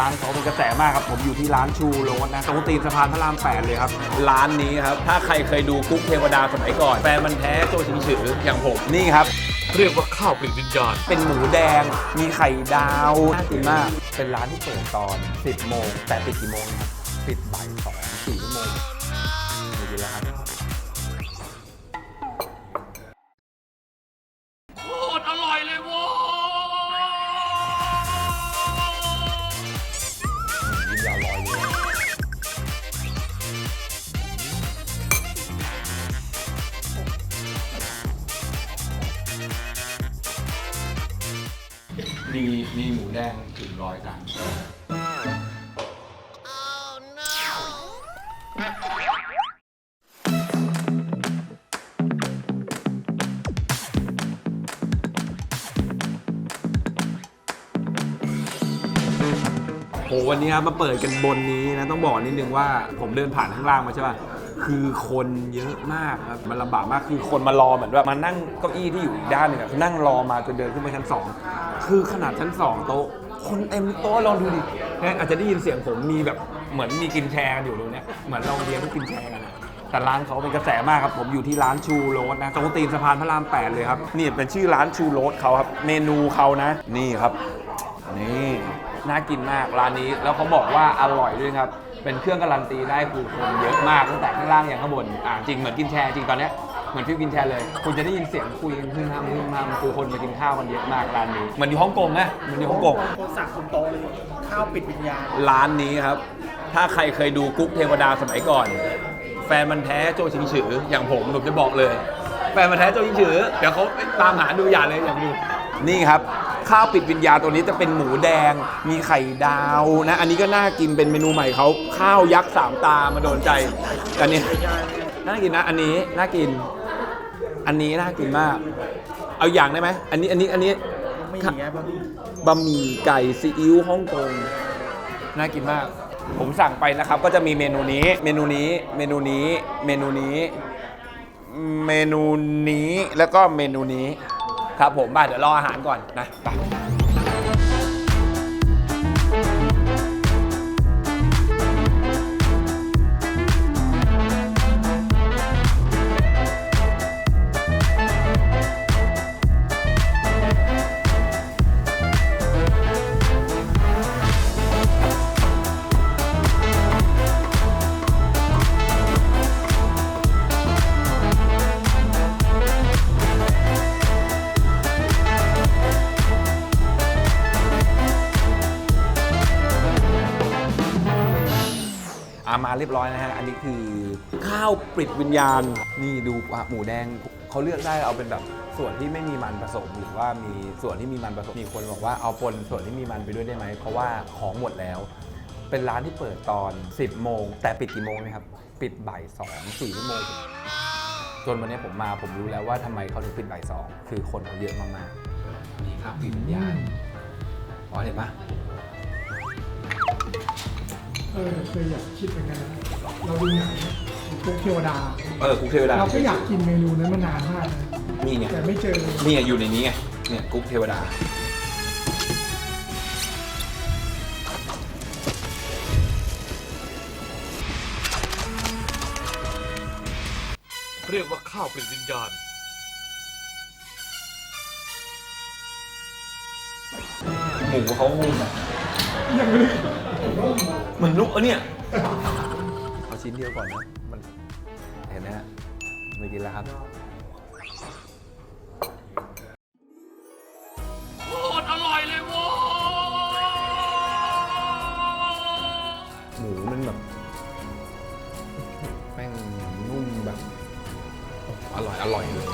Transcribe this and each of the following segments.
ร้านเขาเป็นกระแสมากครับ ผมอยู่ที่ร้านชูโรสนะตรงตีนสะพานพระราม 8 เลยครับ ร้านนี้ครับ ถ้าใครเคยดูคุกเทวดาสมัยก่อน แฟนมันแท้โจชิงฉืออย่างผม นี่ครับ เรียกว่าข้าวปลิดวิญญาณ เป็นหมูแดง มีไข่ดาวน่ากินมาก เป็นร้านที่เปิดตอน 10 โมง แต่ปิดกี่โมงนะครับ ปิดบ่ายสองสี่ชั่วโมงไม่กินแล้วครับ อยกันโหวันนี้ครับมาเปิดกันบนนี้นะต้องบอกนิดนึงว่าผมเดินผ่านข้างล่างมาใช่ป่ะคือคนเยอะมากครับมันลำบากมากคือคนมารอเหมือนว่ามานั่งเก้าอี้ที่อยู่อีกด้านหนึ่งอะนั่งรอมาจนเดินขึ้นไปชั้นสองคือขนาดชั้นสองโต๊ะ คนเต็มโต๊ะลองดูดิเนี่ยอาจจะได้ยินเสียงผมมีแบบเหมือนมีกินแชร์กันอยู่ตรงเนี้ยเหมือนเราเรียนที่กินแชร์กันอะแต่ร้านเขาเป็นกระแสมากครับ ผมอยู่ที่ร้านชูโรสนะตรงตีนสะพานพระราม 8 เลยครับ นี่เป็นชื่อร้านชูโรสเขาครับ เมนูเขานะ นี่ครับ นี่น่ากินมากร้านนี้แล้วเขาบอกว่าอร่อยด้วยครับ เป็นเครื่องการันตีได้คือคนเยอะมากตั้งแต่ข้างล่างอย่างข้างบนอ่าจริงเหมือนกินแชร์จริงตอนเนี้ย เหมือนฟิวกินแชร์เลย คุณจะได้ยินเสียงคุยกันขึ้นห้ามขึ้นห้ามคือคนมากินข้าวกันเยอะมากร้านนี้เหมือนอยู่ฮ่องกงนะเหมือนอยู่ฮ่องกงโคสั่งคุณโตะเลยข้าวปิดวิญญาณร้านนี้ครับ ถ้าใครเคยดูกุ๊กเทวดาสมัยก่อน แฟนมันแท้โจชิงฉือ อย่างผมผมจะบอกเลย แฟนมันแท้โจชิงฉือ เดี๋ยวเขาตามหาดูอย่าเลยอย่างดูนี่ครับ ข้าวปิดวิญญาณตัวนี้จะเป็นหมูแดง มีไข่ดาวนะ อันนี้ก็น่ากินเป็นเมนูใหม่เขาข้าวยักษ์สามตามาโดนใจอันนี้น่ากินนะ อันนี้น่ากิน อันนี้น่ากินมาก เอาอย่างได้ไหมอันนี้อันนี้อันนี้ไม่หนีไงบางทีบะหมี่ไก่ซีอิ๊วฮ่องกงน่ากินมาก ผมสั่งไปนะครับ ก็จะมีเมนูนี้ เมนูนี้ เมนูนี้ เมนูนี้ เมนูนี้แล้วก็เมนูนี้ ครับผมมาเดี๋ยวรออาหารก่อนนะไป เรียบร้อยนะฮะ อันนี้คือข้าวปริดวิญญาณ นี่ดูอะหมูแดงเขาเลือกได้เอาเป็นแบบส่วนที่ไม่มีมันผสมหรือว่ามีส่วนที่มีมันผสมมีคนบอกว่าเอาปนส่วนที่มีมันไปด้วยได้ไหมเพราะว่าของหมดแล้ว เป็นร้านที่เปิดตอน 10 โมง แต่ปิดกี่โมงนะครับ ปิดบ่ายสองสี่ชั่วโมงจนวันนี้ผมมาผมรู้แล้วว่าทำไมเขาถึงปิดบ่ายสองคือคนเขาเยอะมากๆนี่ครับปิดวิญญาณอ๋อเห็นปะ เออเคยอยากคิดเหมือนกันนะเราดูหนังพวกเทวดา เออกุ๊กเทวดาเราก็อยากกินเมนูนั้นมานานมากนะนี่ไงแต่ไม่เจอนี่ไงอยู่ในนี้ไงเนี่ยกุ๊กเทวดา เรียกว่าข้าวปลิดวิญญาณ หมูเขางงอะยังไม่ได้ เหมือนลูกเออเนี่ย เอาชิ้นเดียวก่อนนะ มัน เห็นไหมฮะไม่กินแล้วครับโคตรอร่อยเลยโว้ยหมูมันแบบแป้งนุ่มแบบโอ้โหอร่อย อร่อยเลย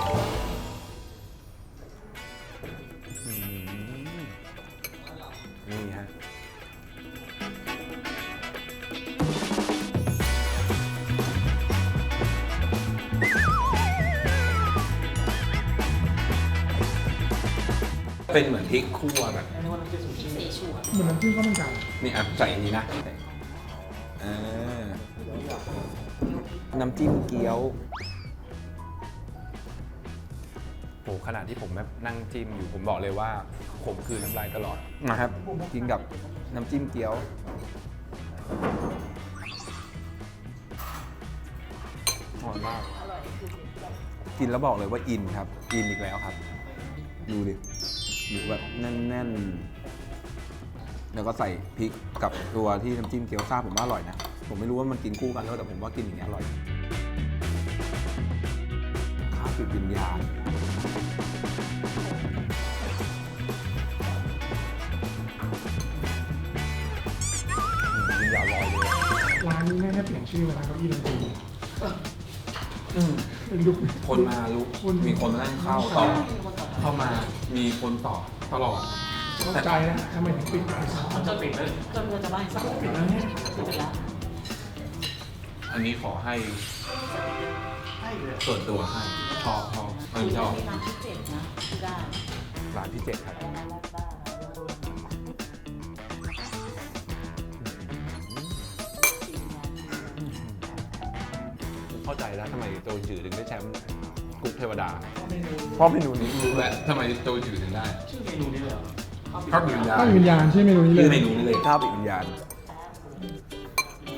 เป็นเหมือนพริกคั่วแบบเหมือนน้ำจิ้มข้าวมันไก่นี่อะใส่อันนี้นะเออน้ำจิ้มเกี๊ยวหขณะที่ผมแบบนั่งจิ้มอยู่ผมบอกเลยว่าผมคือน้ำลายตลอดนะครับกินกับน้ำจิ้มเกี๊ยวอร่อยมาก กินแล้วบอกเลยว่าอินครับ อินอีกแล้วครับ ดูดิ อยู่แบบแน่นๆ แล้วก็ใส่พริกกับตัวที่น้ำจิ้มเกี๊ยวซ่าผมว่าอร่อยนะ ผมไม่รู้ว่ามันกินคู่กันแล้วแต่ผมว่ากินอย่างนี้ยอร่อย ข้าวปิดวิญญาณอืมวิญญาณลอยเลยร้านนี้แม่แค่เปลี่ยนชื่อมาร้านเก้าอี้ดนตรีอืม เป็นยุคคนมาลุกคนมีคนมานั่งเข้าต่อเข้ามามีคนต่อตลอดเข้าใจนะทำไมถึงปิดร้านสองจะปิดเลยจนเราจะบ้านสักปิดแล้วเนี่ยปิดไปแล้วอันนี้ขอให้ส่วนตัวให้ชอบชอบเออชอบมีร้านที่เจ็ดนะที่ได้ร้านที่เจ็ดครับ เข้าใจแล้วทำไมโจจือถึงได้แชมป์กุ๊กเทวดา เพราะเมนูนี้รู้แล้วทำไมโจจือถึงได้ชื่อเมนูนี้เลยเหรอข้าวปิดวิญญาณข้าววิญญาณชื่อเมนูนี้เลชื่อยเมนูนี้เลยข้าวปิดวิญญาณ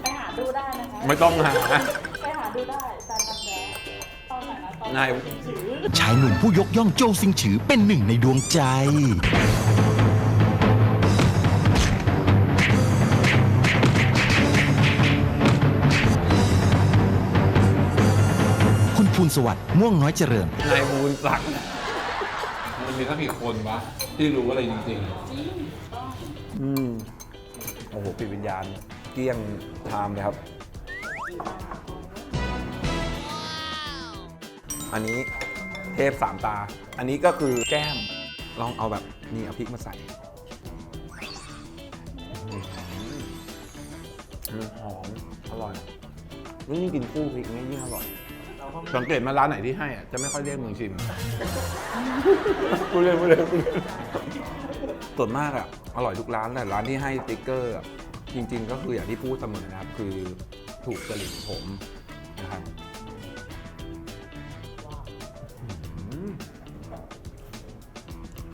ไปหาดูได้นะคะ ไม่ต้องหาไปหาดูได้จานกาแฟตอนไหนนะตอนนายถือชายหนุ่มผู้ยกย่องโจวซิงฉือเป็นหนึ่งในดวงใจ สวัสดิ์ม่วงน้อยเจริญ นายบูลศักดิ์มันมีสักกี่คนวะที่รู้อะไรจริงๆอืมโอ้โหปิดวิญญาณ เกลี้ยงไทม์เลยครับ อันนี้เทพสามตา อันนี้ก็คือแก้ม ลองเอาแบบนี่เอาพริกมาใส่อืมอืมหอม อร่อยนี่ยิ่งกินคู่พริกนี่ยิ่งอร่อย สังเกตมาร้านไหนที่ให้อะจะไม่ค่อยเรียกมึงชิม กูเล่นกูเล่นกูเล่นส่วนมากอะ อร่อยทุกร้านแต่ร้านที่ให้สติ๊กเกอร์อะจริง ๆ ก็คืออย่างที่พูดเสมอนะครับ คือถูกจริตผมนะครับอืม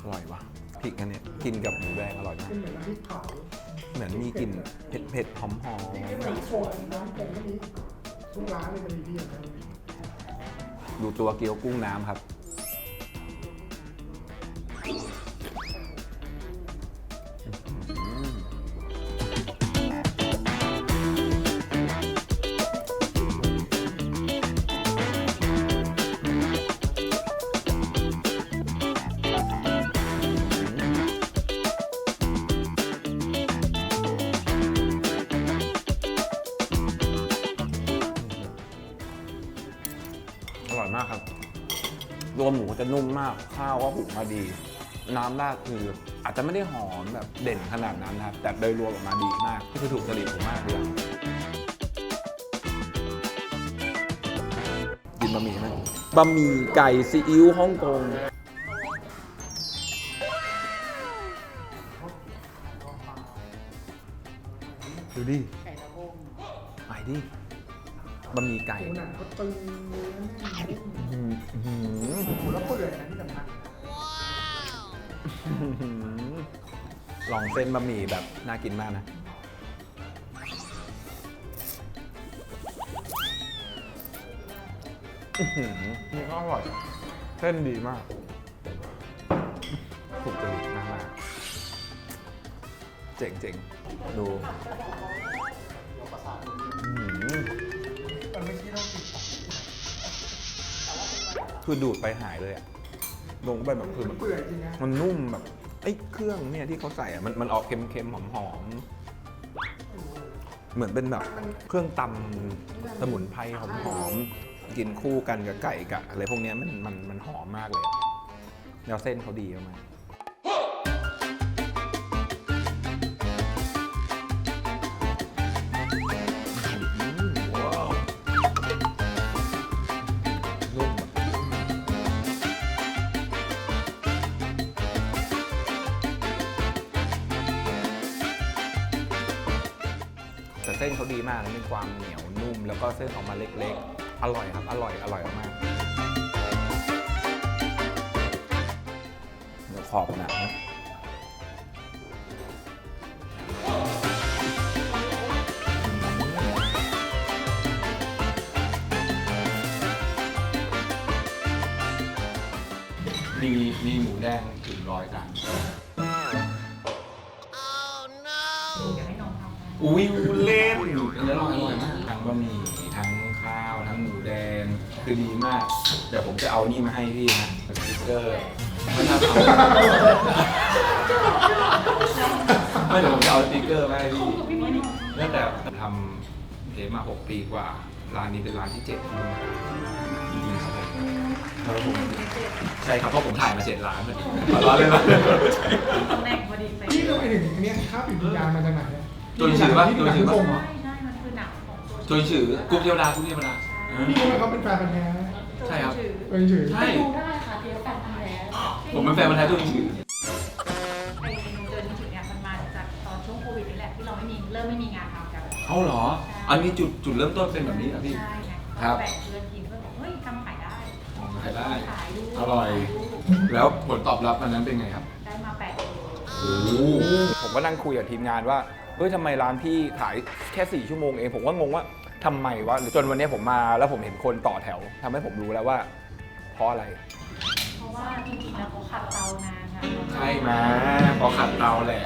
อร่อยวะพริกอันเนี้ยกินกับหมูแดงอร่อยมาก เป็นเหมือนน้ำพริกเผาเหมือนมีกลิ่นเผ็ดเผ็ดๆหอมหอมน้ำโป่งน้ำโป่งก็มีทุกร้านเลยมันมีที่อย่างนั้น ดูตัวเกี๊ยวกุ้งน้ำครับ มากครับ รวมหมูจะนุ่มมาก ข้าวก็หุงมาดี น้ำราดคืออาจจะไม่ได้หอมแบบเด่นขนาดนั้นนะครับ แต่โดยรวมออกมาดีมากนี่คือถูกจริตผมมากเลยกินบะหมี่ไหมบะหมี่ไก่ซีอิ๊วฮ่องกงดูดิ ไก่ตะโพงไปดิ บะหมี่ไก่หมูหนังก็ตึงเนื้อแน่นอื้อหือหมูแล้วเปื่อยนะที่สำคัญลองเส้นบะหมี่แบบน่ากินมากนะ อื้อหือนี่ก็อร่อย เส้นดีมาก ถูกจริตมากมากๆเจ๋งๆ ดู คือดูดไปหายเลยอะลงไปแบบคือมันเปื่อยจริงนะ มันนุ่มแบบไอ้เครื่องเนี่ยที่เขาใส่อะมันมันออกเค็มๆหอมๆเหมือนเป็นแบบเครื่องตำสมุนไพรหอมๆกินคู่กันกับไก่กับอะไรพวกเนี้ยมันมันมันหอมมากเลยอะแล้วเส้นเขาดีมาก เส้นเขาดีมากนะมีความเหนียวนุ่ม แล้วก็เส้นออกมาเล็กๆ อร่อยครับ อร่อย อร่อยมากขอบหนังมีมีหมูแดงถึงร้อยกรัม อุ้ย กทั้งบะหมี่ทั้งข้าวทั้งหมูแดงคือดีมาก เดี๋ยวผมจะเอานี่มาให้พี่นะสติ๊กเกอร์ไม่น่าทำไม่เดี๋ยวผมจะเอาสติ๊กเกอร์มาให้พี่ตั้งแต่ทำเทปมา 6 ปีกว่า ร้านนี้เป็นร้านที่เจ็ดจริงๆครับแล้วผมใช่ครับเพราะผมถ่ายมาเจ็ดร้านเลยร้านเลยนะตำแหน่งพอดีไปนี่เราไปถึงอันเนี้ยข้าวปิดวิญญาณมาจากไหนเนี่ยโดยชื่อปะที่โดยชื่อปะ โดยชื่อกรุ๊ปเทวดากรุ๊ปเทวดานี่รู้ไหมเขาเป็นแฟนพันธุ์แท้ใช่ครับชื่อเป็นชื่อใช่ ดูได้ค่ะเทียบกันทำแล้วผมเป็นแฟนมันธุ์แท้ตัวจริงไอ้เดินถึงเนี่ยมันมาจากตอนช่วงโควิดนี่แหละที่เราไม่มีเริ่มไม่มีงานทำกัน เอาเหรออันนี้จุดจุดเริ่มต้นเป็นแบบนี้เหรอพี่ ใช่ไงครับ แบ่งเพื่อนทีมเพื่อนบอกเฮ้ยทำขายได้ขายได้ ขายดูอร่อย แล้วผลตอบรับอันนั้นเป็นไงครับได้มาแปดโลผมก็นั่งคุยกับทีมงานว่า เฮ้ยทำไมร้านพี่ขายแค่ 4 ชั่วโมงเองผมก็งงว่าทำไมวะจนวันนี้ผมมาแล้วผมเห็นคนต่อแถวทำให้ผมรู้แล้วว่าเพราะอะไร เพราะว่าจริงๆแล้วเขาขัดเตานานค่ะใช่มาพอขัดเตาแหละ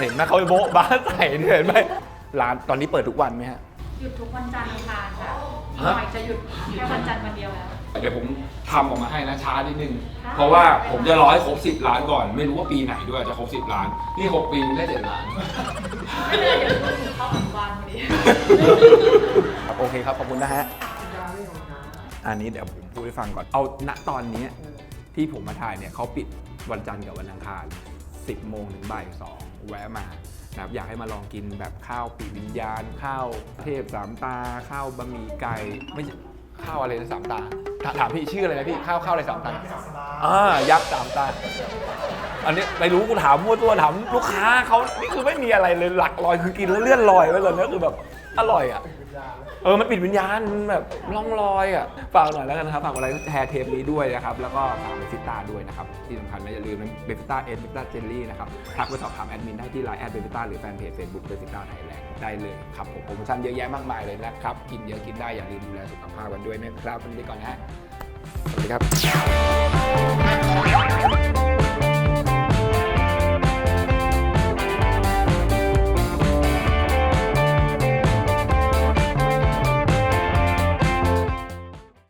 เห็นไหมเขาไปโบ๊ะบ้าใส่เห็นไหมร้านตอนนี้เปิดทุกวันไหมฮะ หยุดทุกวันจันทร์อังคารค่ะฮะหน่อยจะหยุดแค่วันจันทร์วันเดียวแล้ว เดี๋ยวผมทำออกมาให้นะช้านิดนึง เพราะว่าผมจะร้อยครบสิบล้านก่อน ไม่รู้ว่าปีไหนด้วยจะครบสิบล้าน นี่หกปีได้เจ็ดล้าน ไม่เลยเดี๋ยวพูดถึงเข้าอนุบาลพอดีครับโอเคครับ ขอบคุณนะฮะ อันนี้เดี๋ยวผมพูดให้ฟังก่อน เอาณตอนนี้ที่ผมมาถ่ายเนี่ยเขาปิดวันจันทร์กับวันอังคาร 10 โมงถึงบ่ายสองแวะมานะครับอยากให้มาลองกินแบบข้าวปีวิญญาณ ข้าวเทพสามตา ข้าวบะหมี่ไก่ ไม่ใช่ข้าวอะไรนะสามตา ถามพี่ชื่ออะไรนะพี่ข้าวข้าวอะไรสามตาอ่ายักษ์สามตา อันนี้ไม่รู้กูถามมั่วตัวถามลูกค้าเขานี่คือไม่มีอะไรเลยหลักลอยคือกินแล้วเลื่อนลอยไว้เลยนะคือแบบอร่อยอะเออมันปิดวิญญาณมันแบบล่องลอยอะฝากหน่อยแล้วกันนะครับฝากอะไรแชร์เทปนี้ด้วยนะครับแล้วก็ฝากเบฟิต้าด้วยนะครับที่สำคัญไม่อย่าลืมนะเบฟิต้าเอสเบฟิต้าเจลลี่นะครับทักไปสอบถามแอดมินได้ที่ไลน์แอดเบฟิต้าหรือแฟนเพจเฟซบุ๊กเบฟิต้าไทยแลนด์ได้เลยครับผมโปรโมชั่นเยอะแยะมากมายเลยนะครับกินเยอะกินได้อย่าลืมดูแลสุขภาพกันด้วยนะครับวันนี้ก่อนนะฮะสวัสดีครับ